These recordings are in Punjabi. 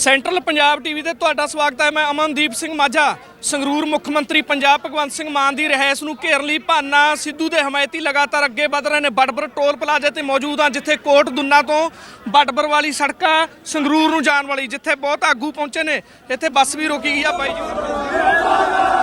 ਸੈਂਟਰਲ ਪੰਜਾਬ ਟੀਵੀ ਤੇ ਤੁਹਾਡਾ ਸਵਾਗਤ ਹੈ। ਮੈਂ ਅਮਨਦੀਪ ਸਿੰਘ ਮਾਝਾ, ਸੰਗਰੂਰ ਮੁੱਖ ਮੰਤਰੀ ਪੰਜਾਬ ਭਗਵੰਤ ਸਿੰਘ ਮਾਨ ਦੀ ਰਹਿਸ ਨੂੰ ਘੇਰ ਲਈ ਭਾਨਾ ਸਿੱਧੂ ਦੇ ਹਮਾਇਤੀ ਲਗਾਤਾਰ ਅੱਗੇ ਵਧ ਰਹੇ ਨੇ। ਬਟਬਰ ਟੋਲ ਪਲਾਜ਼ੇ ਤੇ ਮੌਜੂਦ ਹਾਂ, ਜਿੱਥੇ ਕੋਟ ਦੁੰਨਾ ਤੋਂ ਬਟਬਰ ਵਾਲੀ ਸੜਕ ਆ, ਸੰਗਰੂਰ ਨੂੰ ਜਾਣ ਵਾਲੀ, ਜਿੱਥੇ ਬਹੁਤ ਆਗੂ ਪਹੁੰਚੇ ਨੇ। ਇੱਥੇ ਬੱਸ ਵੀ ਰੋਕੀ ਗਈ ਆ ਬਾਈ ਜੀ।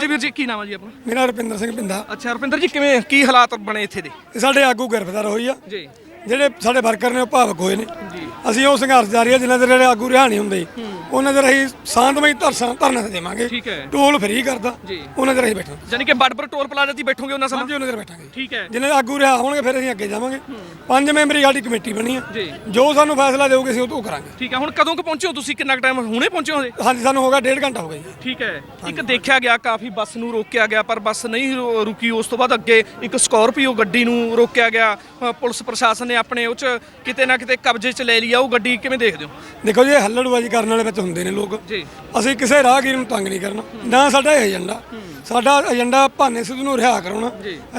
ਹਾਂਜੀ ਵੀਰ ਜੀ ਕੀ ਨਾਮ ਹੈ ਜੀ ਆਪਣਾ? ਮੇਰਾ ਰੁਪਿੰਦਰ ਸਿੰਘ ਪਿੰਦਾ ਅੱਛਾ ਰੁਪਿੰਦਰ ਜੀ ਕਿਵੇਂ ਕੀ ਹਾਲਾਤ ਬਣੇ ਇੱਥੇ ਦੇ? ਇਹ ਸਾਡੇ ਆਗੂ ਗ੍ਰਿਫਤਾਰ ਹੋਈ ਆ। ਜੀ। ਜਿਹੜੇ ਸਾਡੇ ਵਰਕਰ ਨੇ ਉਹ ਭਾਵਕ ਹੋਏ ਨੇ। ਜੀ। ਅਸੀਂ ਉਹ ਸੰਘਰਸ਼ ਜਾਰੀ ਆ ਜਿਨ੍ਹਾਂ ਦੇ ਜਿਹੜੇ ਆਗੂ ਰਿਹਾ ਨਹੀਂ ਹੁੰਦੇ। ਉਹਨਾਂ ਦੇ ਰਹੀ ਸ਼ਾਂਤਮਈ ਧਰਨਾ ਧਰਨਾ ਤੇ ਦੇਵਾਂਗੇ। ਠੀਕ ਹੈ। ਟੋਲ ਫ੍ਰੀ ਕਰਦਾ ਜੀ। ਉਹਨਾਂ ਦੇ ਰਹੀ ਬੈਠੋ। ਯਾਨੀ ਕਿ ਬੜਬਰ ਟੋਲ ਪਲਾਜ਼ਾ ਤੇ ਬੈਠੋਗੇ ਉਹਨਾਂ ਸਮਾਂ? ਹਾਂਜੀ ਉਹਨਾਂ ਦੇ ਬੈਠਾਂਗੇ। ਠੀਕ ਹੈ। ਜਿਨ੍ਹਾਂ ਦੇ ਆਗੂ ਰਿਹਾ ਹੋਣਗੇ ਫਿਰ ਅਸੀਂ ਅੱਗੇ ਜਾਵਾਂਗੇ। ਪੰਜ ਮੈਂਬਰੀ ਸਾਡੀ ਕਮੇਟੀ ਬਣੀ ਆ। ਜੀ। ਜੋ ਸਾਨੂੰ ਫੈਸਲਾ ਦੇਓਗੇ ਅਸੀਂ ਉਹ ਤੋਂ ਕਰਾਂਗੇ। ਠੀਕ ਹੈ ਹੁਣ ਕਦੋਂ ਕੁ ਪਹੁੰਚੇ ਹੋ ਤੁਸੀਂ? ਕਿੰਨਾ ਟਾਈਮ ਹੁਣੇ ਪਹੁੰਚੇ ਹੋ ਹਾਂਜੀ ਸਾਨੂੰ ਹੋ ਗਿਆ ਡੇਢ ਘੰਟਾ ਹੋ ਗਿਆ ਜੀ। ਠੀਕ ਹੈ। ਇੱਕ ਦੇਖਿਆ ਗਿਆ ਕਾਫੀ ਬੱਸ ਨੂੰ ਰੋਕਿਆ ਗਿਆ ਪਰ ਬੱਸ ਨਹੀਂ ਰੁ- ਰੁਕੀ। ਉਸ ਤੋਂ ਬਾਅਦ ਅੱਗੇ ਇੱਕ ਸਕਾਰਪੀਓ ਗੱਡੀ ਨੂੰ ਰੋਕਿਆ ਗਿਆ। ਪੁਲਿਸ ਪ੍ਰਸ਼ਾਸਨ ਨੇ ਆਪਣੇ ਉਹ ਚ ਕਿਤੇ ਨਾ ਕਿਤੇ ਕਬਜ਼ੇ ਚ ਲੈ ਲਿਆ ਉਹ ਗੱਡੀ ਕਿਵੇਂ ਦੇਖਦੇ ਹੋ? ਦੇਖੋ ਜੀ ਇਹ ਹੱਲੜਬਾਜ਼ੀ ਕਰਨ ਵਾਲੇ ਵਿੱਚ ਹੁੰਦੇ ਨੇ ਲੋਕ। ਜੀ। ਅਸੀਂ ਕਿਸੇ ਰਾਹਗੀਰ ਨੂੰ ਤੰਗ ਨਹੀਂ ਕਰਨਾ। ਨਾ ਸਾਡਾ ਇਹ ਏਜੰਡਾ। ਸਾਡਾ ਏਜੰਡਾ ਭਾਨੇ ਸਿੱਧੂ ਨੂੰ ਰਿਹਾ ਕਰਾਉਣਾ।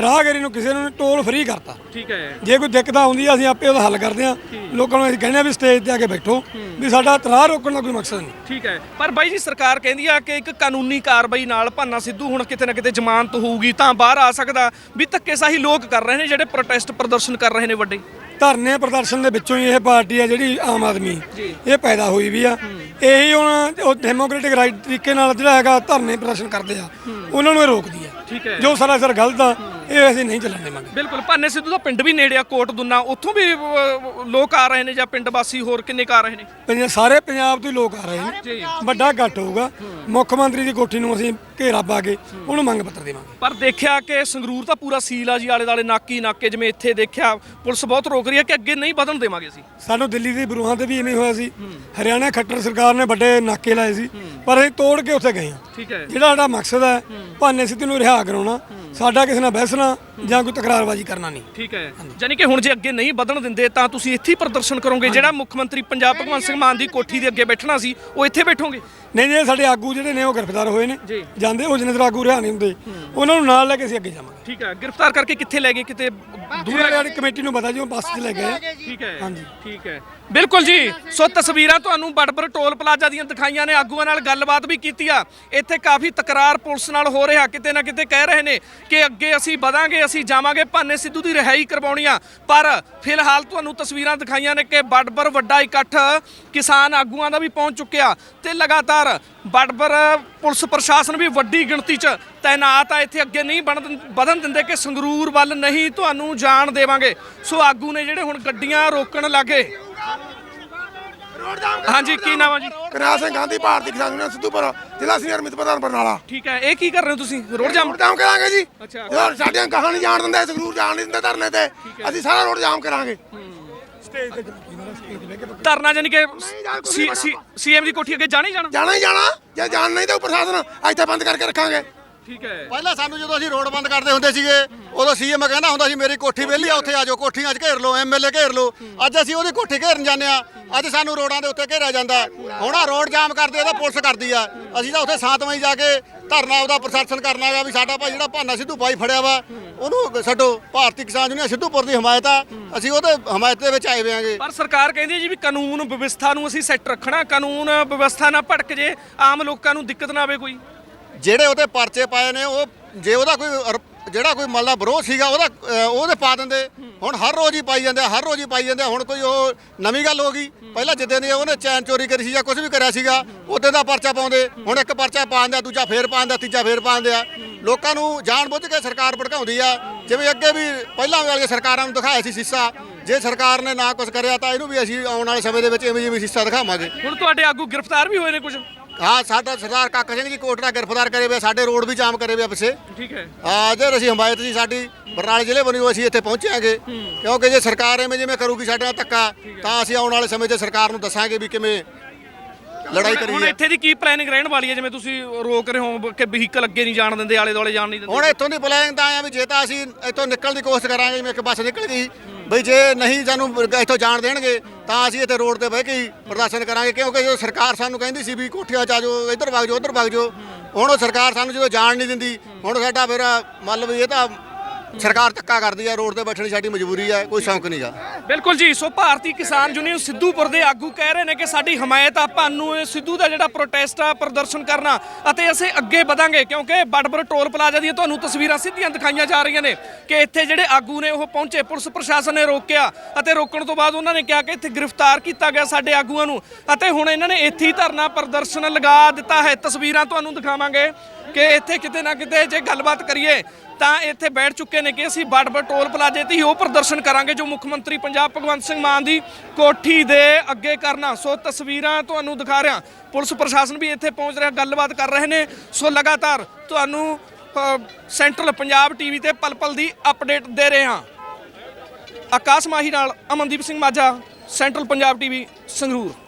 ਰਾਹਗੀਰੀ ਨੂੰ ਕਿਸੇ ਨੂੰ ਟੋਲ ਫ੍ਰੀ ਕਰਤਾ। ਠੀਕ ਹੈ। ਜੇ ਕੋਈ ਦਿੱਕਤ ਆਉਂਦੀ ਆ ਅਸੀਂ ਆਪੇ ਉਹਦਾ ਹੱਲ ਕਰਦੇ ਆ ਲੋਕਾਂ ਨੂੰ ਅਸੀਂ ਕਹਿੰਦੇ ਆ ਵੀ ਸਟੇਜ ਤੇ ਆ ਕੇ ਬੈਠੋ। ਵੀ ਸਾਡਾ ਤਨਾਹ ਰੋਕਣ ਦਾ ਕੋਈ ਮਕਸਦ ਨਹੀਂ। ਠੀਕ ਹੈ। ਪਰ ਬਾਈ ਜੀ ਸਰਕਾਰ ਕਹਿੰਦੀ ਆ ਕਿ ਇੱਕ ਕਾਨੂੰਨੀ ਕਾਰਵਾਈ ਨਾਲ ਭਾਨਾ ਸਿੱਧੂ ਹੁਣ ਕਿਤੇ ਨਾ ਕਿਤੇ ਜ਼ਮਾਨਤ ਹੋਊਗੀ ਤਾਂ ਬਾਹਰ ਆ ਸਕਦਾ। ਵੀ ਧੱਕੇਸ਼ਾਹੀ ਲੋਕ ਕਰ ਰਹੇ ਨੇ ਜਿਹੜੇ ਪ੍ਰੋਟੈਸਟ ਪ੍ਰਦਰਸ਼ਨ ਕਰ ਰਹੇ ਨੇ ਵੱਡੇ? ਧਰਨੇ ਪ੍ਰਦਰਸ਼ਨ ਦੇ ਵਿੱਚੋਂ ਹੀ ਇਹ ਪਾਰਟੀ ਆ ਜਿਹੜੀ ਆਮ ਆਦਮੀ। ਇਹ ਪੈਦਾ ਹੋਈ ਵੀ ਆ। ਇਹੀ ਹੁਣ ਉਹ ਡੈਮੋਕ੍ਰੈਟਿਕ ਰਾਈਟ ਤਰੀਕੇ ਨਾਲ ਜਿਹੜਾ ਹੈਗਾ ਧਰਨੇ ਪ੍ਰਦਰਸ਼ਨ ਕਰਦੇ ਆ। ਉਹਨਾਂ ਨੂੰ ਇਹ ਰੋਕਦੀ ਆ। ਠੀਕ ਹੈ। ਜੋ ਸਰਾਸਰ ਗਲਤ ਆ ਇਹ ਅਸੀਂ ਨਹੀਂ ਚੱਲਣ ਦੇਵਾਂਗੇ ਬਿਲਕੁਲ ਭਾਨੇ ਸਿੱਧੂ ਦਾ ਪਿੰਡ ਵੀ ਨੇੜੇ ਆ ਕੋਟ ਦੁੰਨਾ। ਉੱਥੋਂ ਵੀ ਅਹ, ਲੋਕ ਆ ਰਹੇ ਨੇ ਜਾਂ ਪਿੰਡ ਵਾਸੀ ਹੋਰ ਕਿੰਨੇ ਕੁ ਆ ਰਹੇ ਨੇ? ਪੰਜਾਬ ਸਾਰੇ ਪੰਜਾਬ ਤੋਂ ਹੀ ਲੋਕ ਆ ਰਹੇ ਨੇ। ਜੀ ਵੱਡਾ ਇਕੱਠ ਹੋਊਗਾ। ਮੁੱਖ ਮੰਤਰੀ ਦੀ ਕੋਠੀ ਨੂੰ ਅਸੀਂ ਘੇਰਾ ਪਾ ਕੇ ਉਹਨੂੰ ਮੰਗ ਪੱਤਰ ਦੇਵਾਂਗੇ। ਪਰ ਦੇਖਿਆ ਕਿ ਸੰਗਰੂਰ ਤਾਂ ਪੂਰਾ ਸੀਲ ਆ ਜੀ ਆਲੇ ਦਾਲੇ ਨਾਕੀ ਨਾਕੇ ਜਿਵੇਂ ਇੱਥੇ ਦੇਖਿਆ ਪੁਲਿਸ ਬਹੁਤ ਰੋਕ ਰਹੀ ਹੈ ਕਿ ਅੱਗੇ ਨਹੀਂ ਵਧਣ ਦੇਵਾਂਗੇ ਅਸੀਂ। ਸਾਨੂੰ ਦਿੱਲੀ ਦੇ ਬਰੂਹਾਂ ਤੇ ਵੀ ਇਵੇਂ ਹੋਇਆ ਸੀ। ਹਰਿਆਣਾ ਖੱਟਰ ਸਰਕਾਰ ਨੇ ਵੱਡੇ ਨਾਕੇ ਲਾਏ ਸੀ ਪਰ ਅਸੀਂ ਤੋੜ ਕੇ ਉੱਥੇ ਗਏ ਹਾਂ। ਠੀਕ ਹੈ। ਜਿਹੜਾ ਸਾਡਾ ਮਕਸਦ ਹੈ ਭਾਨੇ ਸਿੱਧੂ ਨੂੰ ਰਿਹਾ ਕਰਾਉਣਾ। ਸਾਡਾ ਕਿਸੇ ਨਾਲ ਬਹਿਸਣਾ ਜਾਂ ਕੋਈ ਤਕਰਾਰਬਾਜ਼ੀ ਕਰਨਾ ਨਹੀਂ। ਠੀਕ ਹੈ। ਯਾਨੀ ਕਿ ਹੁਣ ਜੇ ਅੱਗੇ ਨਹੀਂ ਵਧਣ ਦਿੰਦੇ ਤਾਂ ਤੁਸੀਂ ਇੱਥੇ ਹੀ ਪ੍ਰਦਰਸ਼ਨ ਕਰੋਗੇ ਜਿਹੜਾ ਮੁੱਖ ਮੰਤਰੀ ਪੰਜਾਬ ਭਗਵੰਤ ਸਿੰਘ ਮਾਨ ਦੀ ਕੋਠੀ ਦੇ ਅੱਗੇ ਬੈਠਣਾ ਸੀ ਉਹ ਇੱਥੇ ਬੈਠੋਗੇ? ਨਹੀਂ ਜੇ ਸਾਡੇ ਆਗੂ ਜਿਹੜੇ ਨੇ ਉਹ ਗ੍ਰਿਫਤਾਰ ਹੋਏ ਨੇ। ਜਾਂਦੇ ਉਹ ਜਿੰਨੇ ਤੱਕ ਆਗੂ ਰਿਹਾ ਨਹੀਂ ਹੁੰਦੇ। ਉਹਨਾਂ ਨੂੰ ਨਾਲ ਲੈ ਕੇ ਅਸੀਂ ਅੱਗੇ ਜਾਵਾਂਗੇ। ਠੀਕ ਹੈ। ਗ੍ਰਿਫਤਾਰ ਕਰਕੇ ਕਿੱਥੇ ਲੈ ਗਏ? ਕਿਤੇ ਦੂਰ ਵਾਲੀ ਕਮੇਟੀ ਨੂੰ ਪਤਾ ਜੀ ਉਹ ਬੱਸ 'ਚ ਲੈ ਗਏ। ਠੀਕ ਹੈ। ਹਾਂਜੀ। ਠੀਕ ਹੈ। ਬਿਲਕੁਲ ਜੀ। ਸੋ ਤਸਵੀਰਾਂ ਤੁਹਾਨੂੰ ਬੜਬੜ ਟੋਲ ਪਲਾਜ਼ਾ ਦੀਆਂ ਦਿਖਾਈਆਂ ਨੇ। ਆਗੂਆਂ ਨਾਲ ਗੱਲਬਾਤ ਵੀ ਕੀਤੀ ਆ। ਇੱਥੇ ਕਾਫੀ ਤਕਰਾਰ ਪੁਲਿਸ ਨਾਲ ਹੋ ਰਿਹਾ। ਕਿਤੇ ਨਾ ਕਿਤੇ ਕਹਿ ਰਹੇ ਨੇ ਕਿ ਅੱਗੇ ਅਸੀਂ ਵਧਾਂਗੇ, ਅਸੀਂ ਜਾਵਾਂਗੇ। ਭਾਨੇ ਸਿੱਧੂ ਦੀ ਰਿਹਾਈ ਕਰਵਾਉਣੀ ਆ। ਪਰ ਫਿਲਹਾਲ ਤੁਹਾਨੂੰ ਤਸਵੀਰਾਂ ਦਿਖਾਈਆਂ ਨੇ ਕਿ ਬੜਬੜ ਵੱਡਾ ਇਕੱਠ ਕਿਸਾਨ ਆਗੂਆਂ ਦਾ ਵੀ ਪਹੁੰਚ ਚੁੱਕਿਆ ਤੇ ਲਗਾਤਾਰ ਬੜਬੜ ਪੁਲਿਸ ਪ੍ਰਸ਼ਾਸਨ ਵੀ ਵੱਡੀ ਗਿਣਤੀ 'ਚ ਤਾਇਨਾਤ ਆ। ਇੱਥੇ ਅੱਗੇ ਨਹੀਂ ਬਣਨ ਵਧਣ ਦਿੰਦੇ ਕਿ ਸੰਗਰੂਰ ਵੱਲ ਨਹੀਂ ਤੁਹਾਨੂੰ ਜਾਣ ਦੇਵਾਂਗੇ। ਸੋ ਆਗੂ ਨੇ ਜਿਹੜੇ ਹੁਣ ਗੱਡੀਆਂ ਰੋਕਣ ਲੱਗੇ ਹਾਂਜੀ ਕੀ ਨਾਮ ਆ ਜੀ? ਕਰਨਾਲ ਸਿੰਘ ਗਾਂਧੀ ਭਾਰਤੀ ਕਿਸਾਨ ਯੂਨੀਅਨ ਸਿੱਧੂਪੁਰ ਜ਼ਿਲ੍ਹਾ ਸੀਨੀਅਰ ਮਿਤ ਪ੍ਰਧਾਨ ਬਰਨਾਲਾ। ਠੀਕ ਹੈ ਇਹ ਕੀ ਕਰ ਰਹੇ ਹੋ ਤੁਸੀਂ? ਰੋਡ ਜਾਮ? ਰੋਡ ਜਾਮ ਕਰਾਂਗੇ ਜੀ। ਅੱਛਾ। ਜਦੋਂ ਸਾਡੀਆਂ ਗਾਹਾਂ ਨਹੀਂ ਜਾਣ ਦਿੰਦੇ ਸੰਗਰੂਰ ਜਾਣ ਨਹੀਂ ਦਿੰਦੇ ਧਰਨੇ ਤੇ। ਅਸੀਂ ਸਾਰਾ ਰੋਡ ਜਾਮ ਕਰਾਂਗੇ। ਧਰਨਾ ਜਾਨੀ ਕਿ ਸੀਐਮ ਦੀ ਕੋਠੀ ਅੱਗੇ ਜਾਣਾ ਹੀ ਜਾਣਾ? ਜਾਣਾ ਹੀ ਜਾਣਾ। ਜੇ ਜਾਣ ਨਹੀਂ ਤਾਂ ਪ੍ਰਸ਼ਾਸਨ ਇੱਥੇ ਬੰਦ ਕਰਕੇ ਰੱਖਾਂਗੇ। ਠੀਕ ਹੈ। ਪਹਿਲਾਂ ਸਾਨੂੰ ਜਦੋਂ ਅਸੀਂ ਰੋਡ ਬੰਦ ਕਰਦੇ ਹੁੰਦੇ ਸੀਗੇ ਉਦੋਂ ਸੀਐਮ ਕਹਿੰਦਾ ਹੁੰਦਾ ਸੀ ਮੇਰੀ ਕੋਠੀ ਵਿਹਲੀ ਆ ਉੱਥੇ ਆ ਜਾਓ ਕੋਠੀਆਂ 'ਚ ਘੇਰ ਲਓ ਐਮਐਲਏ ਘੇਰ ਲਓ। ਅੱਜ ਅਸੀਂ ਉਹਦੀ ਕੋਠੀ ਘੇਰਨ ਜਾਂਦੇ ਆ ਅੱਜ ਸਾਨੂੰ ਰੋਡਾਂ ਦੇ ਉੱਤੇ ਘੇਰਿਆ ਜਾਂਦਾ। ਹੁਣ ਆ ਰੋਡ ਜਾਮ ਕਰਦੇ ਉਹਦਾ ਪੁਲਿਸ ਕਰਦੀ ਆ। ਅਸੀਂ ਤਾਂ ਉੱਥੇ ਸ਼ਾਂਤਮਈ ਜਾ ਕੇ ਧਰਨਾ ਉਹਦਾ ਪ੍ਰਦਰਸ਼ਨ ਕਰਨਾ ਆ ਵੀ ਸਾਡਾ ਭਾਈ ਜਿਹੜਾ ਭਾਨਾ ਸਿੱਧੂ ਬਾਈ ਫੜਿਆ ਵਾ ਉਹਨੂੰ ਛੱਡੋ। ਭਾਰਤੀ ਕਿਸਾਨ ਯੂਨੀਅਨ ਸਿੱਧੂਪੁਰ ਦੀ ਹਮਾਇਤ ਆ। ਅਸੀਂ ਉਹਦੇ ਹਮਾਇਤ ਦੇ ਵਿੱਚ ਆਏ ਹੋਏ ਪਰ ਸਰਕਾਰ ਕਹਿੰਦੀ ਜੀ ਵੀ ਕਾਨੂੰਨ ਵਿਵਸਥਾ ਨੂੰ ਅਸੀਂ ਸੈੱਟ ਰੱਖਣਾ ਕਾਨੂੰਨ ਵਿਵਸਥਾ ਨਾ ਭਟਕ ਜੇ ਆਮ ਲੋਕਾਂ ਨੂੰ ਦਿੱਕਤ ਨਾ ਆਵੇ ਕੋਈ। ਜਿਹੜੇ ਉਹਦੇ ਪਰਚੇ ਪਾਏ ਨੇ ਉਹ ਜੇ ਉਹਦਾ ਕੋਈ ਜਿਹੜਾ ਕੋਈ ਮਤਲਬ ਵਿਰੋਧ ਸੀਗਾ ਉਹਦਾ ਅ, ਉਹਦੇ ਪਾ ਦਿੰਦੇ। ਹੁਣ ਹਰ ਰੋਜ਼ ਹੀ ਪਾਈ ਜਾਂਦੇ ਆ, ਹਰ ਰੋਜ਼ ਹੀ ਪਾਈ ਜਾਂਦੇ ਆ। ਹੁਣ ਕੋਈ ਉਹ ਨਵੀਂ ਗੱਲ ਹੋ ਗਈ। ਪਹਿਲਾਂ ਜਿੱਦਾਂ ਦੀ ਉਹਨੇ ਚੈਨ ਚੋਰੀ ਕਰੀ ਸੀ ਜਾਂ ਕੁਝ ਵੀ ਕਰਿਆ ਸੀਗਾ ਉਹਦੇ ਦਾ ਪਰਚਾ ਪਾਉਂਦੇ। ਹੁਣ ਇੱਕ ਪਰਚਾ ਪਾਉਂਦੇ ਆ ਦੂਜਾ ਫੇਰ ਪਾਉਂਦੇ ਆ ਤੀਜਾ ਫੇਰ ਪਾਉਂਦੇ ਆ। ਲੋਕਾਂ ਨੂੰ ਜਾਣ ਬੁੱਝ ਕੇ ਸਰਕਾਰ ਭੜਕਾਉਂਦੀ ਆ। ਜਿਵੇਂ ਅੱਗੇ ਵੀ ਪਹਿਲਾਂ ਵਾਲੀਆਂ ਸਰਕਾਰਾਂ ਨੂੰ ਦਿਖਾਇਆ ਸੀ ਸੀਸਾ ਜੇ ਸਰਕਾਰ ਨੇ ਨਾ ਕੁਝ ਕਰਿਆ ਤਾਂ ਇਹਨੂੰ ਵੀ ਅਸੀਂ ਆਉਣ ਵਾਲੇ ਸਮੇਂ ਦੇ ਵਿੱਚ ਇਵੇਂ ਜਿਵੇਂ ਸੀਸਾ ਦਿਖਾਵਾਂਗੇ। ਹੁਣ ਤੁਹਾਡੇ ਆਗੂ ਗ੍ਰਿਫਤਾਰ ਵੀ ਹੋਏ ਨੇ ਕੁਝ? ਹਾਂ ਸਾਡਾ ਸਰਦਾਰ ਕਾਕਾ ਸਿੰਘ ਜੀ ਕੋਟੜਾ ਗ੍ਰਿਫਤਾਰ ਕਰੇ ਵੇ ਸਾਡੇ ਰੋਡ ਵੀ ਜਾਮ ਕਰੇ ਵੇ ਪਿੱਛੇ। ਠੀਕ ਹੈ। ਆ ਜੇ ਅਸੀਂ ਹਮਾਇਤ ਜੀ ਸਾਡੀ ਬਰਨਾਲੇ ਜ਼ਿਲ੍ਹੇ ਬਣੀ ਹੋਈ ਅਸੀਂ ਇੱਥੇ ਪਹੁੰਚਾਂਗੇ ਕਿਉਂਕਿ ਜੇ ਸਰਕਾਰ ਐਵੇਂ ਜਿਵੇਂ ਕਰੂਗੀ ਸਾਡੇ ਨਾਲ ਧੱਕਾ ਤਾਂ ਅਸੀਂ ਆਉਣ ਵਾਲੇ ਸਮੇਂ 'ਚ ਸਰਕਾਰ ਨੂੰ ਦੱਸਾਂਗੇ ਵੀ ਕਿਵੇਂ ਲੜਾਈ ਹੁਣ ਕਰੀ ਹੈ। ਇੱਥੇ ਦੀ ਕੀ ਪਲੈਨਿੰਗ ਰਹਿਣ ਵਾਲੀ ਹੈ? ਜਿਵੇਂ ਤੁਸੀਂ ਰੋਕ ਰਹੇ ਹੋ ਕਿ ਵਹੀਕਲ ਅੱਗੇ ਨਹੀਂ ਜਾਣ ਦਿੰਦੇ ਆਲੇ ਦੁਆਲੇ ਜਾਣ ਨਹੀਂ ਦਿੰਦੇ? ਹੁਣ ਇੱਥੋਂ ਦੀ ਪਲਾਨ ਤਾਂ ਆਇਆ ਵੀ ਜੇ ਤਾਂ ਅਸੀਂ ਇੱਥੋਂ ਨਿਕਲਣ ਦੀ ਕੋਸ਼ਿਸ਼ ਕਰਾਂਗੇ ਜਿਵੇਂ ਇੱਕ ਬੱਸ ਨਿਕਲ ਗਈ ਬਈ ਜੇ ਨਹੀਂ ਸਾਨੂੰ ਇੱਥੋਂ ਜਾਣ ਦੇਣਗੇ ਤਾਂ ਅਸੀਂ ਇੱਥੇ ਰੋਡ ਤੇ ਬਹਿ ਕੇ ਹੀ ਪ੍ਰਦਰਸ਼ਨ ਕਰਾਂਗੇ ਕਿਉਂਕਿ ਜਦੋਂ ਸਰਕਾਰ ਸਾਨੂੰ ਕਹਿੰਦੀ ਸੀ ਵੀ ਕੋਠੀਆਂ 'ਚ ਆ ਜਾਓ ਇੱਧਰ ਵਗ ਜਾਓ ਉੱਧਰ ਵਗ ਜਾਓ ਹੁਣ ਉਹ ਸਰਕਾਰ ਸਾਨੂੰ ਜਦੋਂ ਜਾਣ ਨਹੀਂ ਦਿੰਦੀ ਹੁਣ ਸਾਡਾ ਫਿਰ ਮੰਨ ਲਓ ਵੀ ਇਹ ਤਾਂ ਸਰਕਾਰ ਧੱਕਾ ਕਰਦੀ ਆ, ਰੋਡ ਤੇ ਬੈਠਣੀ ਸਾਡੀ ਮਜਬੂਰੀ ਆ, ਕੋਈ ਸ਼ੌਂਕ ਨਹੀਂਗਾ ਬਿਲਕੁਲ ਜੀ, ਸੋ ਭਾਰਤੀ ਕਿਸਾਨ ਯੂਨੀਅਨ ਸਿੱਧੂਪੁਰ ਦੇ ਆਗੂ ਕਹਿ ਰਹੇ ਨੇ ਕਿ ਸਾਡੀ ਹਮਾਇਤ ਆ ਭਾਨੂੰ ਇਹ ਸਿੱਧੂ ਦਾ ਜਿਹੜਾ ਪ੍ਰੋਟੈਸਟ ਆ, ਪ੍ਰਦਰਸ਼ਨ ਕਰਨਾ ਅਤੇ ਅਸੀਂ ਅੱਗੇ ਵਧਾਂਗੇ, ਕਿਉਂਕਿ ਬੜਬੜ ਟੋਲ ਪਲਾਜ਼ਾ ਦੀਆਂ ਤੁਹਾਨੂੰ ਤਸਵੀਰਾਂ ਸਿੱਧੀਆਂ ਦਿਖਾਈਆਂ ਜਾ ਰਹੀਆਂ ਨੇ ਕਿ ਇੱਥੇ ਜਿਹੜੇ ਆਗੂ ਨੇ ਉਹ ਪਹੁੰਚੇ, ਪੁਲਿਸ ਪ੍ਰਸ਼ਾਸਨ ਨੇ ਰੋਕਿਆ ਅਤੇ ਰੋਕਣ ਤੋਂ ਬਾਅਦ ਉਹਨਾਂ ਨੇ ਕਿਹਾ ਕਿ ਇੱਥੇ ਗ੍ਰਿਫਤਾਰ ਕੀਤਾ ਗਿਆ ਸਾਡੇ ਆਗੂਆਂ ਨੂੰ ਅਤੇ ਹੁਣ ਇਹਨਾਂ ਨੇ ਇੱਥੇ ਹੀ ਧਰਨਾ ਪ੍ਰਦਰਸ਼ਨ ਲਗਾ ਦਿੱਤਾ ਹੈ। ਤਸਵੀਰਾਂ ਤੁਹਾਨੂੰ ਦਿਖਾਵਾਂਗੇ ਕਿ ਇੱਥੇ ਕਿਤੇ ਨਾ ਕਿਤੇ ਜੇ ਗੱਲਬਾਤ ਕਰੀਏ ਤਾਂ ਇੱਥੇ ਬੈਠ ਚੁੱਕੇ ਨੇ ਕਿ ਅਸੀਂ ਬੜਬੜ ਟੋਲ ਪਲਾਜ਼ੇ ਤੇ ਹੀ ਉਹ ਪ੍ਰਦਰਸ਼ਨ ਕਰਾਂਗੇ ਜੋ ਮੁੱਖ ਮੰਤਰੀ ਪੰਜਾਬ ਭਗਵੰਤ ਸਿੰਘ ਮਾਨ ਦੀ ਕੋਠੀ ਦੇ ਅੱਗੇ ਕਰਨਾ। ਸੋ ਤਸਵੀਰਾਂ ਤੁਹਾਨੂੰ ਦਿਖਾ ਰਿਹਾ। ਪੁਲਿਸ ਪ੍ਰਸ਼ਾਸਨ ਵੀ ਇੱਥੇ ਪਹੁੰਚ ਰਿਹਾ, ਗੱਲਬਾਤ ਕਰ ਰਹੇ ਨੇ। ਸੋ ਲਗਾਤਾਰ ਤੁਹਾਨੂੰ ਸੈਂਟਰਲ ਪੰਜਾਬ ਟੀਵੀ ਤੇ ਪਲ ਪਲ ਦੀ ਅਪਡੇਟ ਦੇ ਰਹੇ ਹਾਂ। ਆਕਾਸ਼ ਮਾਹੀ ਨਾਲ ਅਮਨਦੀਪ ਸਿੰਘ ਮਾਝਾ, ਸੈਂਟਰਲ ਪੰਜਾਬ ਟੀਵੀ, ਸੰਗਰੂਰ।